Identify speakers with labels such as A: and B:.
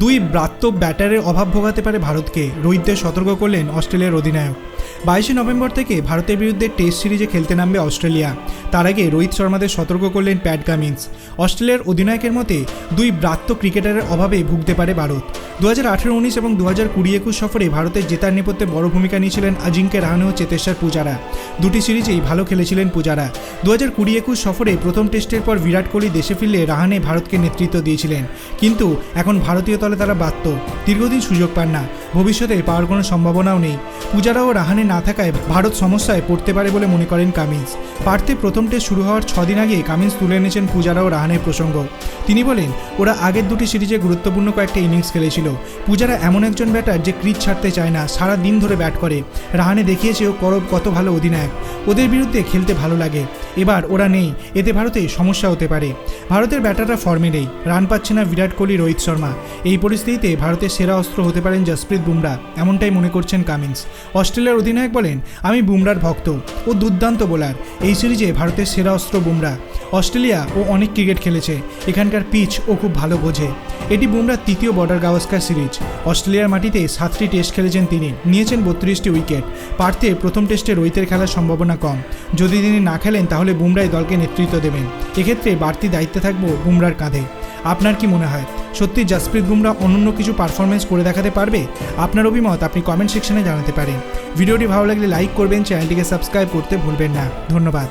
A: দুই ব্রাত্য ব্যাটারের অভাব ভোগাতে পারে ভারতকে। রোহিতদের সতর্ক করলেন অস্ট্রেলিয়ার অধিনায়ক। বাইশে নভেম্বর থেকে ভারতের বিরুদ্ধে টেস্ট সিরিজে খেলতে নামবে অস্ট্রেলিয়া। তার আগে রোহিত শর্মাদের সতর্ক করলেন প্যাট কামিন্স অস্ট্রেলিয়ার অধিনায়কের মতে, দুই ব্রাত্য ক্রিকেটারের অভাবে ভুগতে পারে ভারত। দু হাজার আঠেরো, উনিশ এবং দু হাজার কুড়ি একুশ সফরে ভারতের জেতার নেপথ্যে বড় ভূমিকা নিয়েছিলেন আজিঙ্কে রাহানে ও চেতেশ্বর পূজারা। দুটি সিরিজেই ভালো খেলেছিলেন পূজারা। দু হাজার কুড়ি একুশ সফরে প্রথম টেস্টের পর বিরাট কোহলি দেশে ফিরলে রাহানে ভারতকে নেতৃত্ব দিয়েছিলেন। কিন্তু এখন ভারতীয় দলে তারা বাধ্য। দীর্ঘদিন সুযোগ পান না। ভবিষ্যতে পাওয়ার কোনো সম্ভাবনাও নেই। পূজারা ও রাহানে না থাকায় ভারত সমস্যায় পড়তে পারে বলে মনে করেন কামিন্স। পার্থে প্রথম টেস্ট শুরু হওয়ার ছদিন আগে কামিন্স তুলে এনেছেন পূজারা ও রাহানের প্রসঙ্গ। তিনি বলেন, ওরা আগের দুটি সিরিজে গুরুত্বপূর্ণ কয়েকটা ইনিংস খেলেছিল। পূজারা এমন একজন ব্যাটার যে ক্রিজ ছাড়তে চায় না, সারা দিন ধরে ব্যাট করে। রাহানে দেখিয়েছে ও করব কত ভালো অধিনায়ক। ওদের বিরুদ্ধে খেলতে ভালো লাগে। এবার ওরা নেই। এতে ভারতে সমস্যা হতে পারে। ভারতের ব্যাটাররা ফর্মে নেই। রান পাচ্ছে না বিরাট কোহলি, রোহিত শর্মা। এই পরিস্থিতিতে ভারতের সেরা অস্ত্র হতে পারেন জসপ্রীত বুমরা। এমনটাই মনে করছেন কামিন্স। অস্ট্রেলিয়ার অধিনায়ক বলেন, আমি বুমরার ভক্ত। ও দুর্দান্ত বোলার। এই সিরিজে ভারতের সেরা অস্ত্র বুমরা। অস্ট্রেলিয়া ও অনেক ক্রিকেট খেলেছে। এখানকার পিচ ও খুব ভালো বোঝে। এটি বুমরার তৃতীয় বর্ডার গাওয়াস্কার সিরিজ। অস্ট্রেলিয়ার মাটিতে সাতটি টেস্ট খেলেছেন তিনি। নিয়েছেন বত্রিশটি উইকেট। পার্থে প্রথম টেস্টে রোহিতের খেলার সম্ভাবনা কম। যদি তিনি না খেলেন, তাহলে বুমরাই দলকে নেতৃত্ব দেবেন। এক্ষেত্রে বাড়তি দায়িত্বে থাকব বুমরার কাঁধে। আপনার কি মনে হয়? সত্যি জাসপ্রীত বুমরা অনন্য কিছু পারফরমেন্স করে দেখাতে পারবে? আপনার অভিমত আপনি কমেন্ট সেকশনে জানাতে পারেন। ভিডিওটি ভালো লাগলে লাইক করবেন চ্যানেলটিকে সাবস্ক্রাইব করতে ভুলবেন না। ধন্যবাদ।